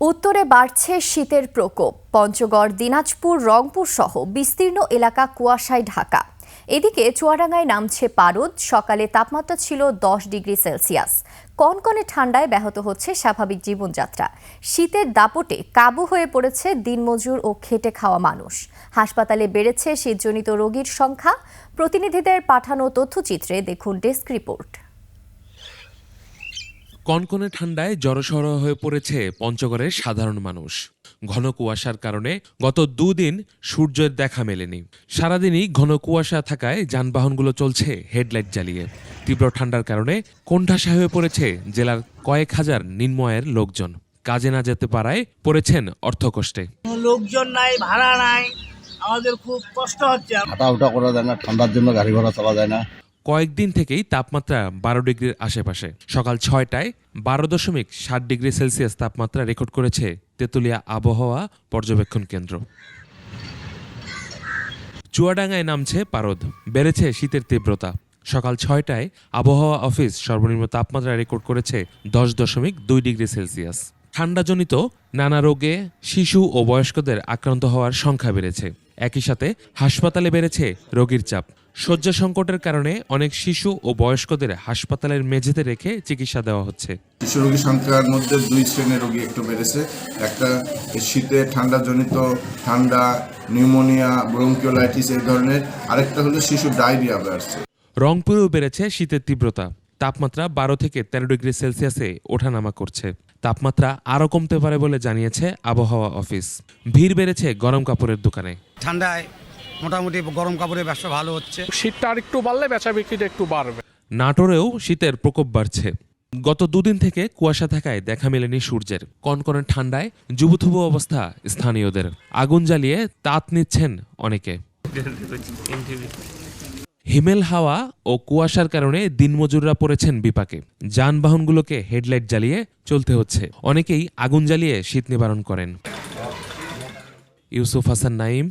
উত্তরে বাড়ছে শীতের প্রকোপ। পঞ্চগড়, দিনাজপুর, রংপুর সহ বিস্তীর্ণ এলাকা কুয়াশায় ঢাকা। এদিকে চুয়াডাঙ্গায় নামছে পারদ, সকালে তাপমাত্রা ছিল দশ ডিগ্রি সেলসিয়াস। কনকনে ঠান্ডায় ব্যাহত হচ্ছে স্বাভাবিক জীবনযাত্রা। শীতের দাপটে কাবু হয়ে পড়েছে দিনমজুর ও খেটে খাওয়া মানুষ। হাসপাতালে বেড়েছে শীতজনিত রোগীর সংখ্যা। প্রতিনিধিদের পাঠানো তথ্যচিত্রে দেখুন ডেস্ক রিপোর্ট। কনকনে ঠান্ডায় জড়সড় হয়ে পড়েছে পঞ্চগড়ের সাধারণ মানুষ। ঘন কুয়াশার কারণে গত দুদিন সূর্যের দেখা মেলেনি। সারাদিনই ঘন কুয়াশা থাকায় যানবাহনগুলো চলছে হেডলাইট জ্বালিয়ে। তীব্র ঠান্ডার কারণে কোণঠাসা হয়ে পড়েছে জেলার কয়েক হাজার নিম্নয়ের লোকজন। কাজে না যেতে পারায় পড়েছেন অর্থকষ্টে। লোকজন নাই ভাড়া নাই। আমাদের খুব কষ্ট হচ্ছে। হাঁটা উঠা করা যায় না ঠান্ডার জন্য গাড়ি ঘোড়া চলা যায় না। কয়েকদিন থেকেই তাপমাত্রা বারো ডিগ্রির আশেপাশে। সকাল ছয়টায় বারো দশমিক সাত ডিগ্রি সেলসিয়াস তাপমাত্রা রেকর্ড করেছে তেঁতুলিয়া আবহাওয়া পর্যবেক্ষণ কেন্দ্র। চুয়াডাঙ্গায় নামছে পারদ। বেড়েছে শীতের তীব্রতা। সকাল ছয়টায় আবহাওয়া অফিস সর্বনিম্ন তাপমাত্রা রেকর্ড করেছে দশ দশমিক দুই ডিগ্রি সেলসিয়াস। ঠান্ডাজনিত নানা রোগে শিশু ও বয়স্কদের আক্রান্ত হওয়ার সংখ্যা বেড়েছে। একই সাথে হাসপাতালে বেড়েছে রোগীর চাপ। শয্যা সংকটের কারণে অনেক শিশু ও বয়স্কদের হাসপাতালের মেঝেতে রেখে চিকিৎসা দেওয়া হচ্ছে। শিশু রোগী সংখ্যার মধ্যে দুই শ্রেণির রোগী একটু বেড়েছে। একটা শীতে ঠান্ডাজনিত ঠান্ডা নিউমোনিয়া ব্রঙ্কিওলাইটিস এই ধরনের। আরেকটা হলো শিশু ডায়রিয়া বাড়ছে। রংপুরেও বেড়েছে শীতের তীব্রতা। তাপমাত্রা বারো থেকে তেরো ডিগ্রি সেলসিয়াসে ওঠানামা করছে। তাপমাত্রা আরও কমতে পারে বলে জানিয়েছে আবহাওয়া অফিস। ভিড় বেড়েছে গরম কাপড়ের দোকানে। ঠান্ডায় মোটামুটি গরম কাপড়ে ব্যবসা ভালো হচ্ছে। শীতটা আর একটু বাড়লে বেচা বিক্রিটা একটু বাড়বে। নাটোরেও শীতের প্রকোপ বাড়ছে। গত দুদিন থেকে কুয়াশা থাকায় দেখা মেলেনি সূর্যের। কনকনে ঠান্ডায় জুবুথুবু অবস্থা স্থানীয়দের। আগুন জ্বালিয়ে তাত নিচ্ছেন অনেকে। হিমেল হাওয়া ও কুয়াশার কারণে দিনমজুররা পড়েছেন বিপাকে। যানবাহনগুলোকে হেডলাইট জ্বালিয়ে চলতে হচ্ছে। অনেকেই আগুন জ্বালিয়ে শীত নিবারণ করেন। Yusuf Hasan Naim